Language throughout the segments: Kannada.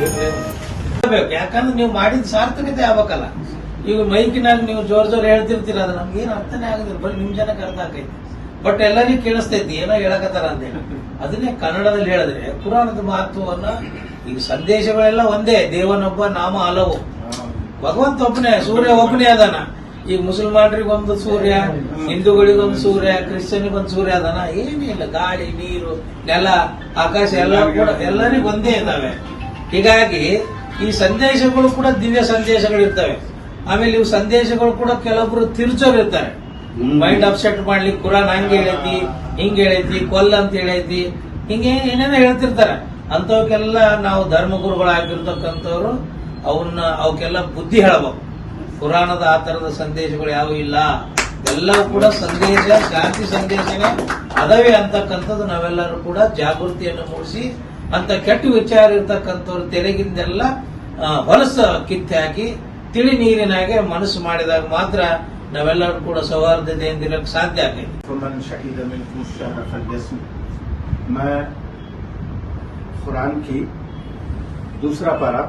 ಬೇಕು ಯಾಕಂದ್ರೆ ನೀವು ಮಾಡಿದ ಸಾರ್ಥಕತೆ ಆಗ್ಬೇಕಲ್ಲ ಈಗ ಮೈಕಿನಾಗ ನೀವು ಜೋರ್ ಜೋರ್ ಹೇಳ್ತಿರ್ತೀರ ಅದು ನಮ್ಗೆ ಏನು ಅರ್ಥನೇ ಆಗುದಿಲ್ಲ. ಬರೀ ನಿಮ್ ಜನಕ್ಕೆ ಅರ್ಥ ಆಕೈತಿ. ಬಟ್ ಎಲ್ಲರಿಗೂ ಕೇಳಿಸ್ತೈತಿ, ಏನೋ ಹೇಳಕತ್ತಾರ ಅಂತೇಳಿ. ಅದನ್ನೇ ಕನ್ನಡದಲ್ಲಿ ಹೇಳಿದ್ರೆ ಪುರಾಣದ ಮಹತ್ವವನ್ನ ಈಗ ಸಂದೇಶಗಳೆಲ್ಲ ಒಂದೇ. ದೇವನೊಬ್ಬ, ನಾಮ ಹಲವು. ಭಗವಂತ ಒಬ್ಬನೇ, ಸೂರ್ಯ ಒಬ್ಬನೇ ಅದಾನ. ಈ ಮುಸಲ್ಮಾನರಿಗೆ ಒಂದು ಸೂರ್ಯ ಹಿಂದೂಗಳಿಗೊಂದು ಸೂರ್ಯ ಕ್ರಿಶ್ಚಿಯನ್ಗೊಂದು ಸೂರ್ಯ ಅದಾನ. ಏನಿಲ್ಲ. ಗಾಳಿ, ನೀರು, ನೆಲ, ಆಕಾಶ ಎಲ್ಲ ಕೂಡ ಎಲ್ಲರಿಗೂ ಒಂದೇ ಇದ್ದಾವೆ. ಹೀಗಾಗಿ ಈ ಸಂದೇಶಗಳು ಕೂಡ ದಿವ್ಯ ಸಂದೇಶಗಳಿರ್ತವೆ. ಆಮೇಲೆ ಇವು ಸಂದೇಶಗಳು ಕೂಡ ಕೆಲವೊಬ್ರು ತಿರ್ಚೋರು ಇರ್ತಾರೆ ಮೈಂಡ್ ಅಪ್ಸೆಟ್ ಮಾಡ್ಲಿಕ್ಕೆ ಕುರಾನ್ ಹಂಗೆ ಹೇಳೈತಿ ಹಿಂಗೆ ಹೇಳೈತಿ ಕೊಲ್ಲ ಅಂತ ಹೇಳೈತಿ ಹಿಂಗೆ ಏನೇನೋ ಹೇಳ್ತಿರ್ತಾರೆ. ಅಂತವಕ್ಕೆಲ್ಲ ನಾವು ಧರ್ಮಗುರುಗಳಾಗಿರ್ತಕ್ಕಂಥವ್ರು ಅವನ್ನ ಅವಕ್ಕೆಲ್ಲ ಬುದ್ಧಿ ಹೇಳಬೇಕು. ಕುರಾನದ ಆ ತರದ ಸಂದೇಶಗಳು ಯಾವ ಇಲ್ಲ. ಎಲ್ಲವೂ ಕೂಡ ಸಂದೇಶ ಶಾಂತಿ ಸಂದೇಶನೇ ಅದವೇ ಅಂತಕ್ಕಂಥದ್ದು ನಾವೆಲ್ಲರೂ ಕೂಡ ಜಾಗೃತಿಯನ್ನು ಮೂಡಿಸಿ अंत के विचार तेरे वलस कितिहाकिर मनस नवेल सौहार्द साध्य आगे मैं की दूसरा पारा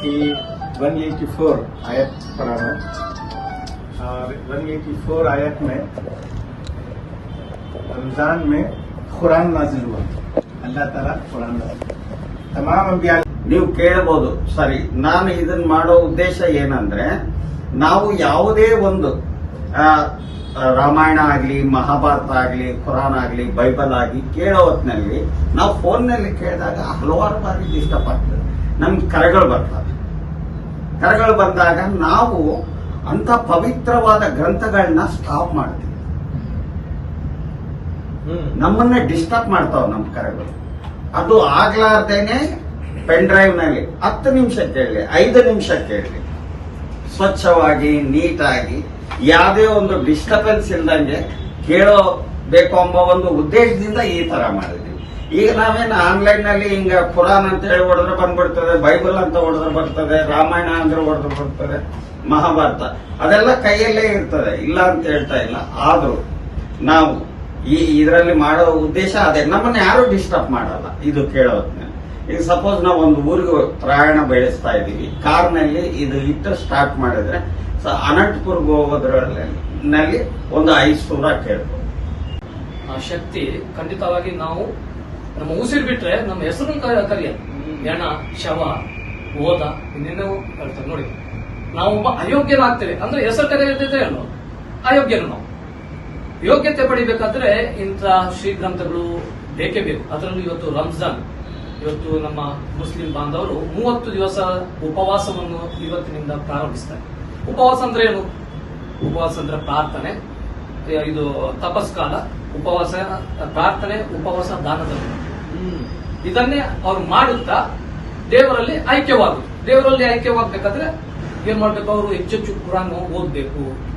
की 184 आयत पारा में वन एटी फोर आयत में रमज़ान में कुरान नाजिल हुआ ಎಲ್ಲ ನೀವು ಕೇಳಬಹುದು ಸರಿ, ನಾನು ಇದನ್ನ ಮಾಡೋ ಉದ್ದೇಶ ಏನಂದ್ರೆ, ನಾವು ಯಾವುದೇ ಒಂದು ರಾಮಾಯಣ ಆಗಲಿ, ಮಹಾಭಾರತ ಆಗಲಿ ಖುರಾನ್ ಆಗಲಿ ಬೈಬಲ್ ಆಗಲಿ ಕೇಳೋ ಹೊತ್ತಿನಲ್ಲಿ ನಾವು ಫೋನ್ನಲ್ಲಿ ಕೇಳಿದಾಗ ಹಲವಾರು ಬಾರಿ ಇಷ್ಟಪಡ್ತದೆ ನಮ್ಗೆ ಕರೆಗಳು ಬರ್ತವೆ. ಕರೆಗಳು ಬಂದಾಗ ನಾವು ಅಂತ ಪವಿತ್ರವಾದ ಗ್ರಂಥಗಳನ್ನ ಸ್ಟಾಪ್ ಮಾಡ್ತೀವಿ. ನಮ್ಮನ್ನ ಡಿಸ್ಟರ್ಬ್ ಮಾಡ್ತಾವ ನಮ್ಮ ಕರೆಗಳು. ಅದು ಆಗ್ಲಾರ್ದೇನೆ ಪೆನ್ ಡ್ರೈವ್ನಲ್ಲಿ ಹತ್ತು ನಿಮಿಷ ಕೇಳಲಿ, ಐದು ನಿಮಿಷ ಕೇಳಲಿ. ಸ್ವಚ್ಛವಾಗಿ, ನೀಟಾಗಿ, ಯಾವುದೇ ಒಂದು ಡಿಸ್ಟರ್ಬೆನ್ಸ್ ಇಲ್ದಂಗೆ ಕೇಳೋ ಬೇಕು ಎಂಬ ಒಂದು ಉದ್ದೇಶದಿಂದ ಈ ತರ ಮಾಡಿದ್ವಿ. ಈಗ ನಾವೇನು ಆನ್ಲೈನ್ನಲ್ಲಿ ಹಿಂಗ ಪುರಾಣ ಅಂತ ಹೇಳಿ ಹೊಡೆದ್ರೆ ಬಂದ್ಬಿಡ್ತದೆ, ಬೈಬಲ್ ಅಂತ ಹೊಡೆದ್ರೆ ಬರ್ತದೆ, ರಾಮಾಯಣ ಅಂದ್ರೆ ಹೊಡೆದ್ರೆ ಬರ್ತದೆ, ಮಹಾಭಾರತ. ಅದೆಲ್ಲ ಕೈಯಲ್ಲೇ ಇರ್ತದೆ, ಇಲ್ಲ ಅಂತ ಹೇಳ್ತಾ ಇಲ್ಲ. ಆದ್ರೂ ನಾವು ಈ ಇದರಲ್ಲಿ ಮಾಡೋ ಉದ್ದೇಶ ಅದೇ. ನಮ್ಮನ್ನ ಯಾರು ಡಿಸ್ಟರ್ಬ್ ಮಾಡಲ್ಲ. ಇದು ಕೇಳೋದ್ನ. ಈಗ ಸಪೋಸ್ ನಾವು ಒಂದು ಊರಿಗೆ ಪ್ರಯಾಣ ಬೆಳೆಸ್ತಾ ಇದೀವಿ ಕಾರ್ನಲ್ಲಿ ಇದು ಇಟ್ಟು ಸ್ಟಾರ್ಟ್ ಮಾಡಿದ್ರೆ ಸೊ ಅನಂತಪುರ್ಗೆ ಹೋಗೋದ್ರಲ್ಲಿ ಒಂದು ಐದು ಸೂರ ಕೇಳ್ಬೋದು. ಆ ಶಕ್ತಿ ಖಂಡಿತವಾಗಿ ನಾವು ನಮ್ಮ ಉಸಿರು ಬಿಟ್ರೆ ನಮ್ಮ ಹೆಸರು ಕಲಿಯ ಹೆಣ, ಶವ, ಓದ ಇನ್ನೇನೋ ಹೇಳ್ತಾರೆ ನೋಡಿ. ನಾವು ಒಬ್ಬ ಅಯೋಗ್ಯರಾಗ್ತೇವೆ ಅಂದ್ರೆ ಹೆಸರು ಕರೆಯದಿದ್ರೆ ಅಯೋಗ್ಯರು ನಾವು. ಯೋಗ್ಯತೆ ಪಡಿಬೇಕಾದ್ರೆ ಇಂಥ ಶ್ರೀ ಗ್ರಂಥಗಳು ಬೇಕೇ ಬೇಕು. ಅದರಲ್ಲೂ ಇವತ್ತು ರಂಜಾನ್. ಇವತ್ತು ನಮ್ಮ ಮುಸ್ಲಿಂ ಬಾಂಧವರು ಮೂವತ್ತು ದಿವಸ ಉಪವಾಸವನ್ನು ಇವತ್ತಿನಿಂದ ಪ್ರಾರಂಭಿಸ್ತಾರೆ. ಉಪವಾಸ ಅಂದ್ರೆ ಏನು? ಉಪವಾಸ ಅಂದ್ರೆ ಪ್ರಾರ್ಥನೆ. ಇದು ತಪಸ್ಕಾಲ ಉಪವಾಸ ಪ್ರಾರ್ಥನೆ ಉಪವಾಸ ದಾನದ ಇದನ್ನೇ ಅವ್ರು ಮಾಡುತ್ತಾ ದೇವರಲ್ಲಿ ಐಕ್ಯವಾಗುದು. ದೇವರಲ್ಲಿ ಐಕ್ಯವಾಗಬೇಕಾದ್ರೆ ಏನ್ ಮಾಡ್ಬೇಕು ಅವರು? ಹೆಚ್ಚೆಚ್ಚು ಕುರಾನ್ ಓದ್ಬೇಕು.